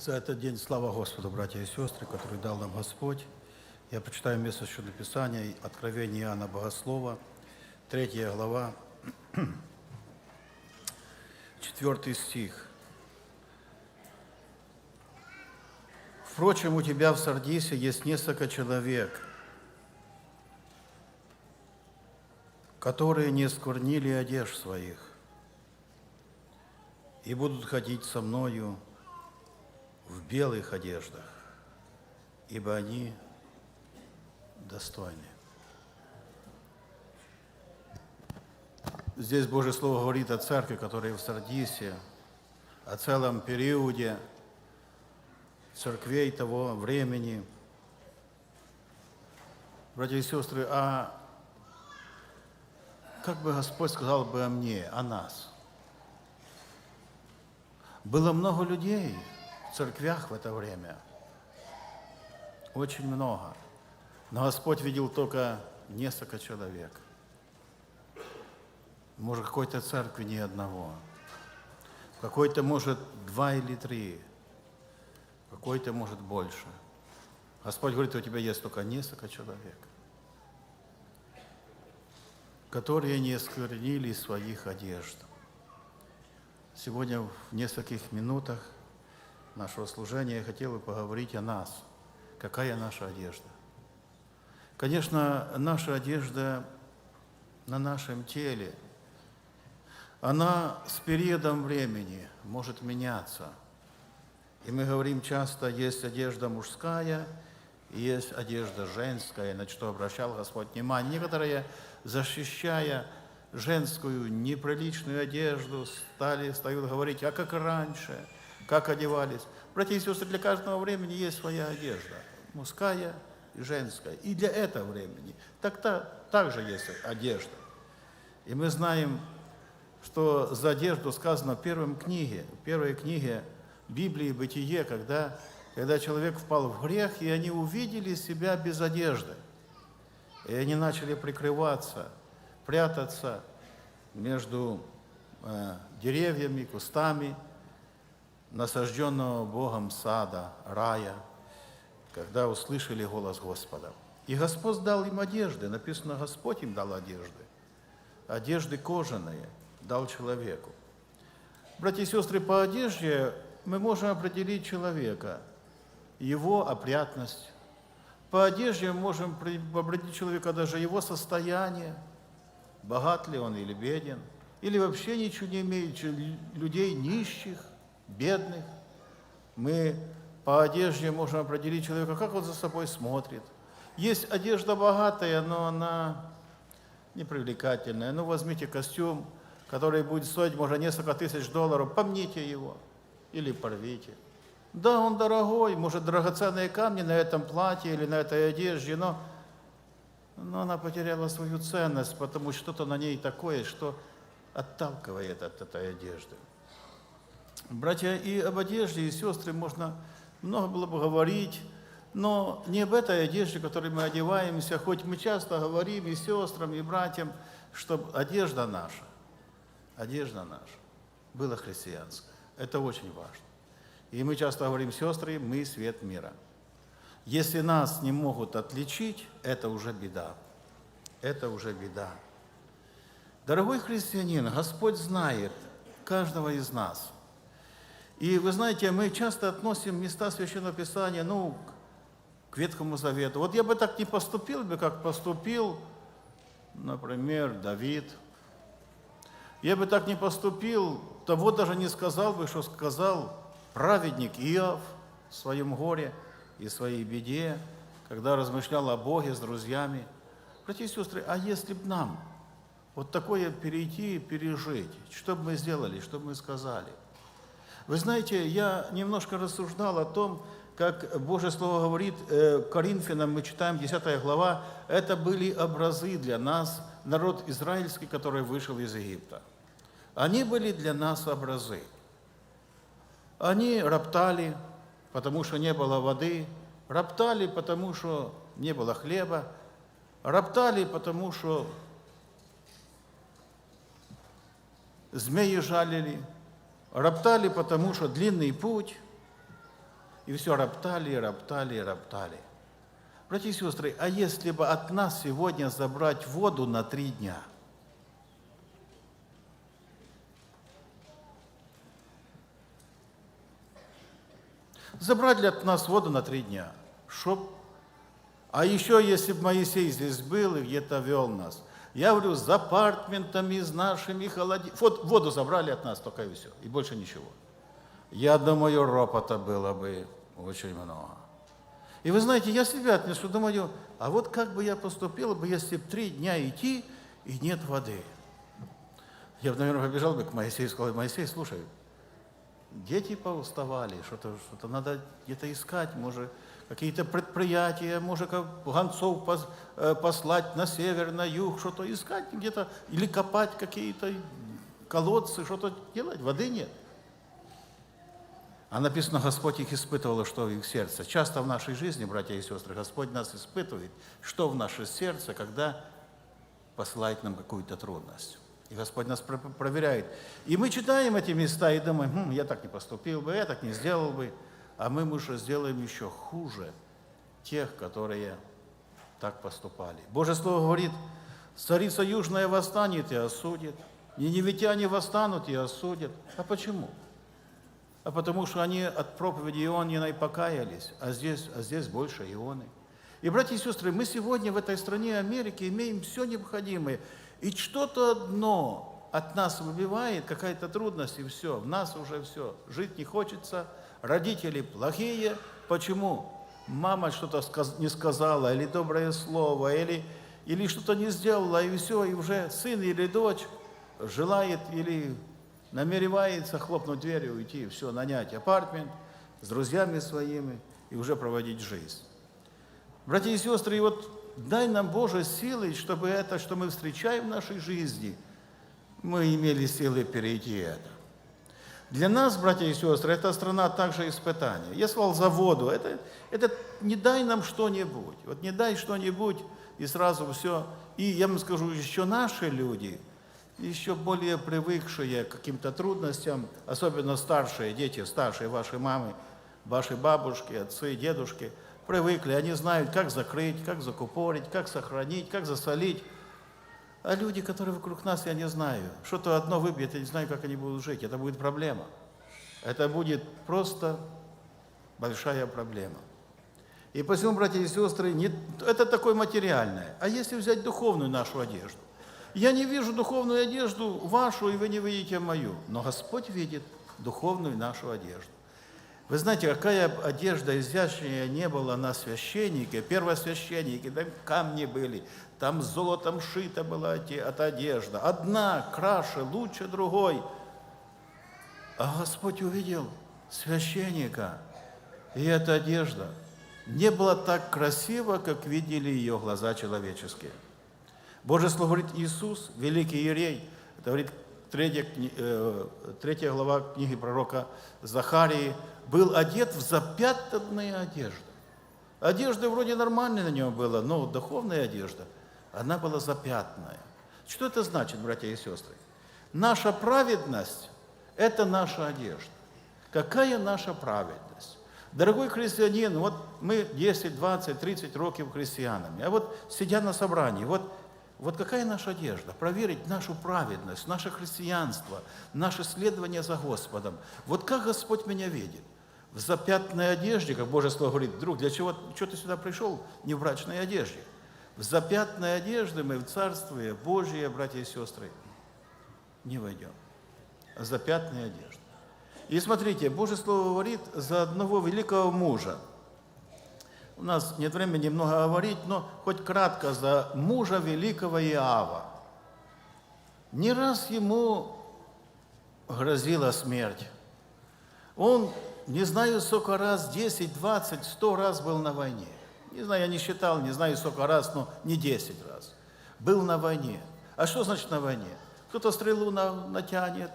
За этот день слава Господу, братья и сестры, который дал нам Господь. Я прочитаю место Писания, Откровение Иоанна Богослова, 3 глава, 4 стих. Впрочем, у тебя в Сардисе есть несколько человек, которые не сквернили одежд своих и будут ходить со мною в белых одеждах, ибо они достойны. Здесь Божье Слово говорит о церкви, которая в Сардисе, о целом периоде церквей того времени. Братья и сестры, а как бы Господь сказал бы о мне, о нас? Было много людей церквях в это время, очень много. Но Господь видел только несколько человек. Может, в какой-то церкви ни одного. В какой-то, может, два или три. В какой-то, может, больше. Господь говорит, у тебя есть только несколько человек, которые не осквернили своих одежд. Сегодня в нескольких минутах нашего служения я хотел бы поговорить о нас. Какая наша одежда? Конечно, наша одежда на нашем теле, она с периодом времени может меняться. И мы говорим часто, есть одежда мужская, есть одежда женская, на что обращал Господь внимание. Некоторые, защищая женскую неприличную одежду, стали, стают говорить, а как раньше, как одевались. Братья и сестры, для каждого времени есть своя одежда, мужская и женская. И для этого времени. Так -то, также есть одежда. И мы знаем, что за одежду сказано в первой книге, в первой книге Библии «Бытие», когда, когда человек впал в грех, и они увидели себя без одежды. И они начали прикрываться, прятаться между э, деревьями, кустами насажденного Богом сада, рая, когда услышали голос Господа. И Господь дал им одежды. Написано, Господь им дал одежды. Одежды кожаные дал человеку. Братья и сестры, по одежде мы можем определить человека, его опрятность. По одежде мы можем определить человека даже его состояние, богат ли он или беден, или вообще ничего не имеет, людей нищих, бедных. Мы по одежде можем определить человека, как он за собой смотрит. Есть одежда богатая, но она непривлекательная. Ну, возьмите костюм, который будет стоить, может, несколько тысяч долларов, помните его или порвите. Да, он дорогой, может, драгоценные камни на этом платье или на этой одежде, но, но она потеряла свою ценность, потому что что-то на ней такое, что отталкивает от этой одежды. Братья, и об одежде, и сестры можно много было бы говорить, но не об этой одежде, которой мы одеваемся, хоть мы часто говорим и сестрам, и братьям, что одежда наша, одежда наша была христианская. Это очень важно. И мы часто говорим, сестры, мы свет мира. Если нас не могут отличить, это уже беда. Это уже беда. Дорогой христианин, Господь знает каждого из нас. И вы знаете, мы часто относим места Священного Писания, ну, к Ветхому Завету. Вот я бы так не поступил бы, как поступил, например, Давид. Я бы так не поступил, того даже не сказал бы, что сказал праведник Иов в своем горе и своей беде, когда размышлял о Боге с друзьями. Братья и сестры, а если бы нам вот такое перейти, пережить, что бы мы сделали, что бы мы сказали? Вы знаете, я немножко рассуждал о том, как Божье Слово говорит э, Коринфянам, мы читаем 10 глава, это были образы для нас, народ израильский, который вышел из Египта. Они были для нас образы. Они роптали, потому что не было воды, роптали, потому что не было хлеба, роптали, потому что змеи жалили, роптали, потому что длинный путь, И все роптали, роптали, роптали. Братья и сестры, а если бы от нас сегодня забрать воду на три дня? Забрать ли от нас воду на три дня? Чтоб... А еще, если бы Моисей здесь был и где-то вел нас, я говорю, с апартментами, с нашими холодильниками. Вот воду забрали от нас, только и все, и больше ничего. Я думаю, ропота было бы очень много. И вы знаете, я себя отнесу, думаю, а вот как бы я поступил бы, если бы три дня идти и нет воды. Я бы, наверное, побежал бы к Моисею и сказал, Моисей, слушай, дети поуставали, что-то что надо где-то искать, может, какие-то предприятия, может, гонцов э, послать на север, на юг, что-то искать где-то, или копать какие-то колодцы, что-то делать, воды нет. А написано, Господь их испытывал, что в их сердце. Часто в нашей жизни, братья и сестры, Господь нас испытывает, что в наше сердце, когда посылает нам какую-то трудность. И Господь нас проверяет. И мы читаем эти места и думаем, хм, я так не поступил бы, я так не сделал бы. А мы, мы же сделаем еще хуже тех, которые так поступали. Божье Слово говорит, царица южная восстанет и осудит, неневитяне восстанут и осудят. А почему? а потому что они от проповеди Иониной покаялись, а здесь, а здесь больше Ионы. И, братья и сестры, мы сегодня в этой стране Америки имеем все необходимое. И что-то одно от нас выбивает, какая-то трудность, и все, в нас уже все. Жить не хочется, родители плохие. Почему? Мама что-то не сказала, или доброе слово, или, или что-то не сделала, и все, и уже сын или дочь желает или намеревается хлопнуть дверью, уйти, все, нанять апартмент с друзьями своими и уже проводить жизнь. Братья и сестры, и вот дай нам Боже силы, чтобы это, что мы встречаем в нашей жизни, мы имели силы перейти это. Для нас, братья и сестры, эта страна также испытание. Я сказал за воду. Это, это не дай нам что-нибудь. Вот не дай что-нибудь, и сразу все. И я вам скажу, еще наши люди – еще более привыкшие к каким-то трудностям, особенно старшие дети, старшие ваши мамы, ваши бабушки, отцы, дедушки, привыкли, они знают, как закрыть, как закупорить, как сохранить, как засолить. А люди, которые вокруг нас, я не знаю, что-то одно выбьет, я не знаю, как они будут жить. Это будет проблема. Это будет просто большая проблема. И посему, братья и сестры, не, это такое материальное. А если взять духовную нашу одежду? Я не вижу духовную одежду вашу, и вы не видите мою. Но Господь видит духовную нашу одежду. Вы знаете, какая одежда изящная не была на священнике, первосвященники, там камни были, там золотом шита была эта одежда. Одна краше, лучше другой. А Господь увидел священника, и эта одежда не была так красива, как видели ее глаза человеческие. Божье Слово говорит, Иисус, великий Иерей, это говорит третья, э, третья глава книги пророка Захарии, был одет в запятнанные одежды. Одежда вроде нормальная на нем была, но духовная одежда, она была запятная. Что это значит, братья и сестры? Наша праведность – это наша одежда. Какая наша праведность? Дорогой христианин, вот мы 10, 20, 30 років христианами, а вот сидя на собрании, вот вот какая наша одежда? Проверить нашу праведность, наше христианство, наше следование за Господом. Вот как Господь меня видит? В запятной одежде, как Божье Слово говорит, друг, для чего, что ты сюда пришел? Не в брачной одежде. В запятной одежде мы в Царствие Божие, братья и сестры, не войдем. Запятная одежда. И смотрите, Божье Слово говорит за одного великого мужа – у нас нет времени много говорить, но хоть кратко за мужа великого Иава. Не раз ему грозила смерть. Он, не знаю, сколько раз, 10, 20, 100 раз был на войне. Не знаю, я не считал, не знаю, сколько раз, но не 10 раз. Был на войне. А что значит на войне? Кто-то стрелу на, натянет,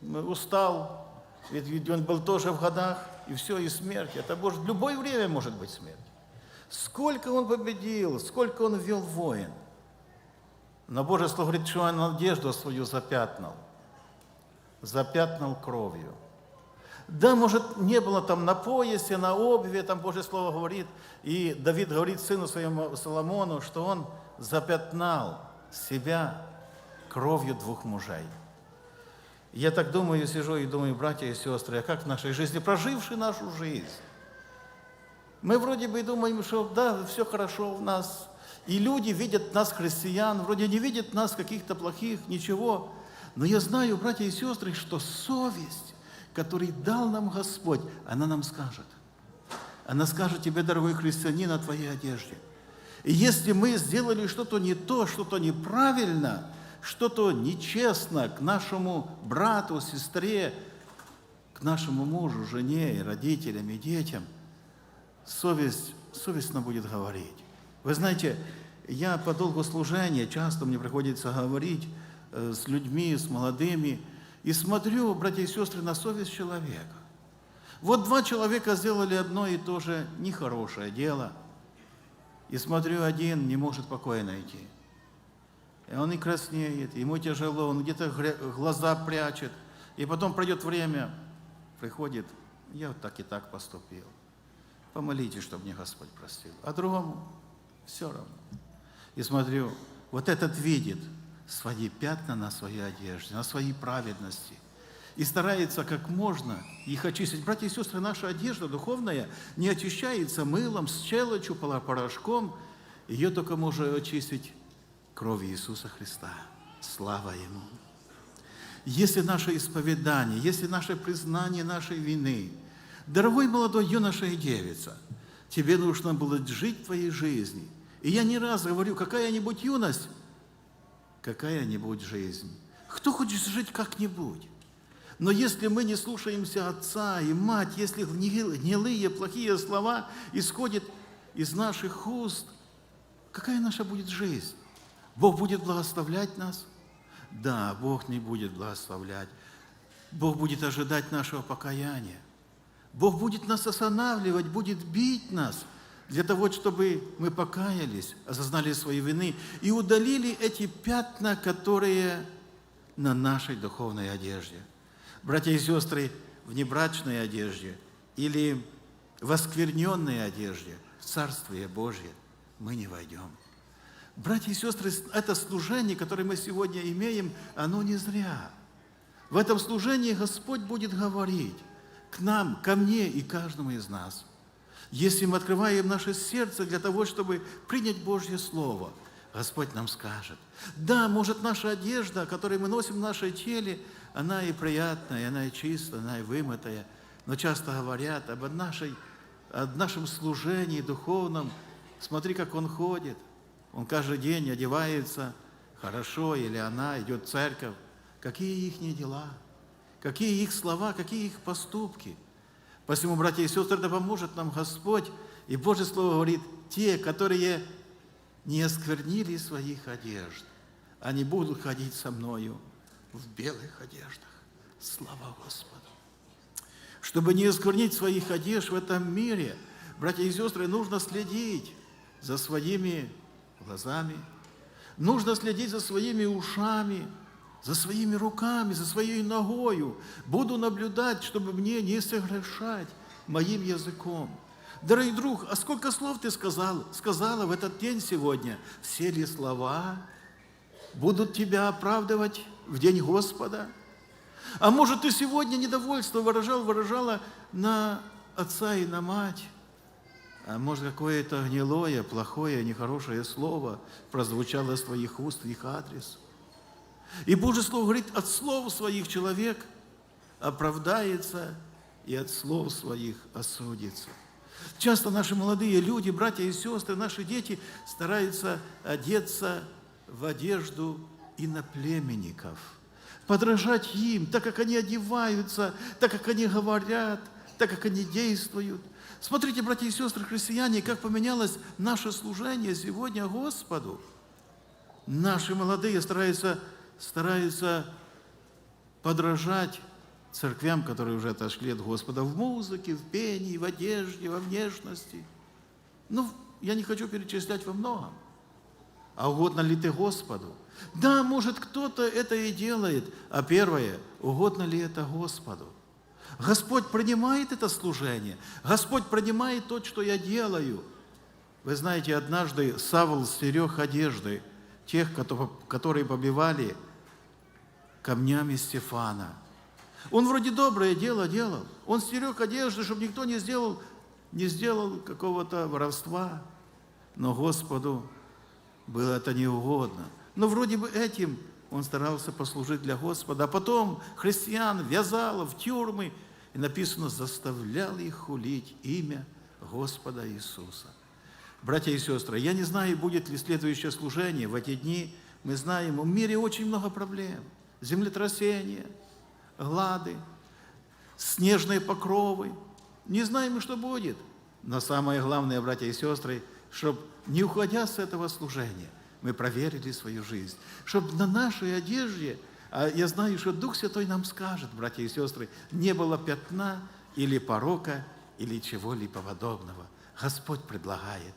устал, ведь он был тоже в годах, и все, и смерть. Это может, в любое время может быть смерть. Сколько он победил, сколько он ввел воин. Но Божье Слово говорит, что он надежду свою запятнал. Запятнал кровью. Да, может, не было там на поясе, на обуви, там Божье Слово говорит, и Давид говорит сыну своему Соломону, что он запятнал себя кровью двух мужей. Я так думаю, сижу и думаю, братья и сестры, а как в нашей жизни, прожившие нашу жизнь? Мы вроде бы думаем, что да, все хорошо у нас, и люди видят нас, христиан, вроде не видят нас каких-то плохих, ничего. Но я знаю, братья и сестры, что совесть, которую дал нам Господь, она нам скажет. Она скажет тебе, дорогой христианин, о твоей одежде. И если мы сделали что-то не то, что-то неправильно, что-то нечестно к нашему брату, сестре, к нашему мужу, жене, родителям и детям, совесть, совестно будет говорить. Вы знаете, я по долгу служения часто мне приходится говорить э, с людьми, с молодыми, и смотрю, братья и сестры, на совесть человека. Вот два человека сделали одно и то же нехорошее дело, и смотрю, один не может покоя найти. И он и краснеет, ему тяжело, он где-то глаза прячет, и потом пройдет время, приходит, я вот так и так поступил. Помолитесь, чтобы мне Господь простил. А другому все равно. И смотрю, вот этот видит свои пятна на своей одежде, на своей праведности. И старается как можно их очистить. Братья и сестры, наша одежда духовная не очищается мылом, с челочью, порошком. Ее только может очистить кровь Иисуса Христа. Слава Ему! Если наше исповедание, если наше признание нашей вины, дорогой молодой юноша и девица, тебе нужно было жить твоей жизни – и я не раз говорю, какая-нибудь юность, какая-нибудь жизнь. Кто хочет жить как-нибудь? Но если мы не слушаемся отца и мать, если гнилые, плохие слова исходят из наших уст, какая наша будет жизнь? Бог будет благословлять нас? Да, Бог не будет благословлять. Бог будет ожидать нашего покаяния. Бог будет нас останавливать, будет бить нас – для того, чтобы мы покаялись, осознали свои вины и удалили эти пятна, которые на нашей духовной одежде. Братья и сестры, в небрачной одежде или в оскверненной одежде в Царствие Божье мы не войдем. Братья и сестры, это служение, которое мы сегодня имеем, оно не зря. В этом служении Господь будет говорить к нам, ко мне и каждому из нас – если мы открываем наше сердце для того, чтобы принять Божье Слово, Господь нам скажет. Да, может, наша одежда, которую мы носим в нашей теле, она и приятная, она и чистая, она и вымытая, но часто говорят об нашей, о нашем служении духовном. Смотри, как он ходит. Он каждый день одевается хорошо, или она идет в церковь. Какие их дела? Какие их слова, какие их поступки – Посему, братья и сестры, да поможет нам Господь. И Божье Слово говорит, те, которые не осквернили своих одежд, они будут ходить со мною в белых одеждах. Слава Господу! Чтобы не осквернить своих одежд в этом мире, братья и сестры, нужно следить за своими глазами, нужно следить за своими ушами, за своими руками, за своей ногою. Буду наблюдать, чтобы мне не согрешать моим языком. Дорогой друг, а сколько слов ты сказал, сказала в этот день сегодня? Все ли слова будут тебя оправдывать в день Господа? А может, ты сегодня недовольство выражал, выражала на отца и на мать? А может, какое-то гнилое, плохое, нехорошее слово прозвучало с твоих уст в их адрес – и Божье Слово говорит, от слов своих человек оправдается и от слов своих осудится. Часто наши молодые люди, братья и сестры, наши дети стараются одеться в одежду иноплеменников, подражать им, так как они одеваются, так как они говорят, так как они действуют. Смотрите, братья и сестры христиане, как поменялось наше служение сегодня Господу. Наши молодые стараются стараются подражать церквям, которые уже отошли от Господа в музыке, в пении, в одежде, во внешности. Ну, я не хочу перечислять во многом. А угодно ли ты Господу? Да, может, кто-то это и делает. А первое, угодно ли это Господу? Господь принимает это служение. Господь принимает то, что я делаю. Вы знаете, однажды Савл стерег одежды тех, кото- которые побивали камнями Стефана. Он вроде доброе дело делал. Он стерег одежды, чтобы никто не сделал, не сделал какого-то воровства. Но Господу было это неугодно. Но вроде бы этим он старался послужить для Господа. А потом христиан вязал в тюрьмы, и написано, заставлял их хулить имя Господа Иисуса. Братья и сестры, я не знаю, будет ли следующее служение в эти дни. Мы знаем, в мире очень много проблем. Землетрясения, глады, снежные покровы. Не знаем, что будет. Но самое главное, братья и сестры, чтобы не уходя с этого служения, мы проверили свою жизнь. Чтобы на нашей одежде, а я знаю, что Дух Святой нам скажет, братья и сестры, не было пятна или порока, или чего-либо подобного. Господь предлагает.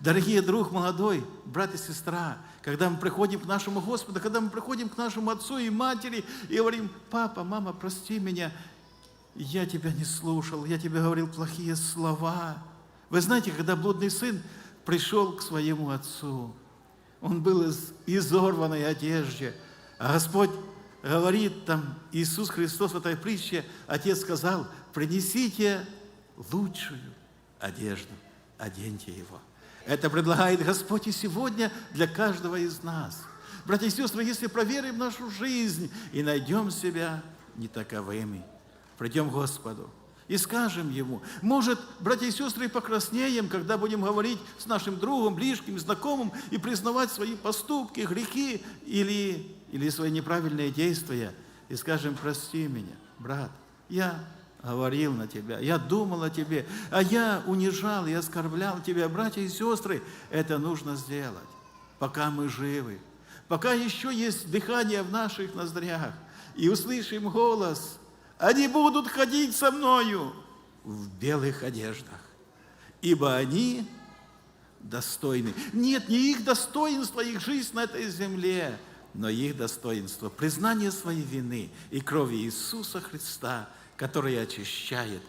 Дорогие друг молодой, брат и сестра, когда мы приходим к нашему Господу, когда мы приходим к нашему отцу и матери и говорим, папа, мама, прости меня, я тебя не слушал, я тебе говорил плохие слова. Вы знаете, когда блудный сын пришел к своему отцу, он был из изорванной одежде, а Господь говорит там, Иисус Христос в этой притче, Отец сказал, принесите лучшую одежду, оденьте его. Это предлагает Господь и сегодня для каждого из нас. Братья и сестры, если проверим нашу жизнь и найдем себя не таковыми, придем к Господу и скажем Ему. Может, братья и сестры, покраснеем, когда будем говорить с нашим другом, ближним, знакомым и признавать свои поступки, грехи или, или свои неправильные действия. И скажем, прости меня, брат, я говорил на тебя, я думал о тебе, а я унижал и оскорблял тебя. Братья и сестры, это нужно сделать, пока мы живы, пока еще есть дыхание в наших ноздрях, и услышим голос, они будут ходить со мною в белых одеждах, ибо они достойны. Нет, не их достоинство, их жизнь на этой земле, но их достоинство, признание своей вины и крови Иисуса Христа, который очищает.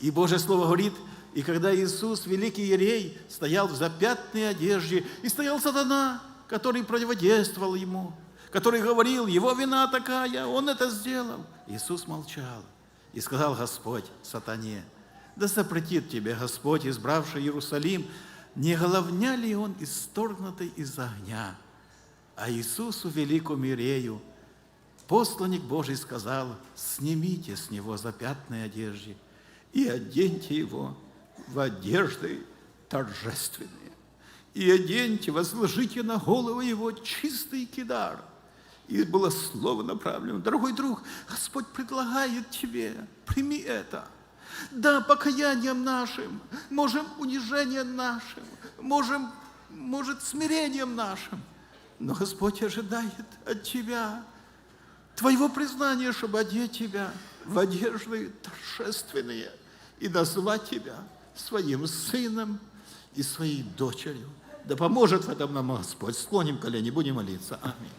И Божье Слово говорит, и когда Иисус, великий Ерей, стоял в запятной одежде, и стоял сатана, который противодействовал ему, который говорил, его вина такая, он это сделал. Иисус молчал и сказал Господь сатане, да запретит тебе Господь, избравший Иерусалим, не головня ли он исторгнутый из огня? А Иисусу, великому Ирею, посланник Божий сказал, снимите с него запятные одежды и оденьте его в одежды торжественные. И оденьте, возложите на голову его чистый кидар. И было слово направлено. Дорогой друг, Господь предлагает тебе, прими это. Да, покаянием нашим, можем унижением нашим, можем, может, смирением нашим. Но Господь ожидает от тебя твоего признания, чтобы одеть тебя в одежды торжественные и назвать тебя своим сыном и своей дочерью. Да поможет в этом нам Господь. Склоним колени, будем молиться. Аминь.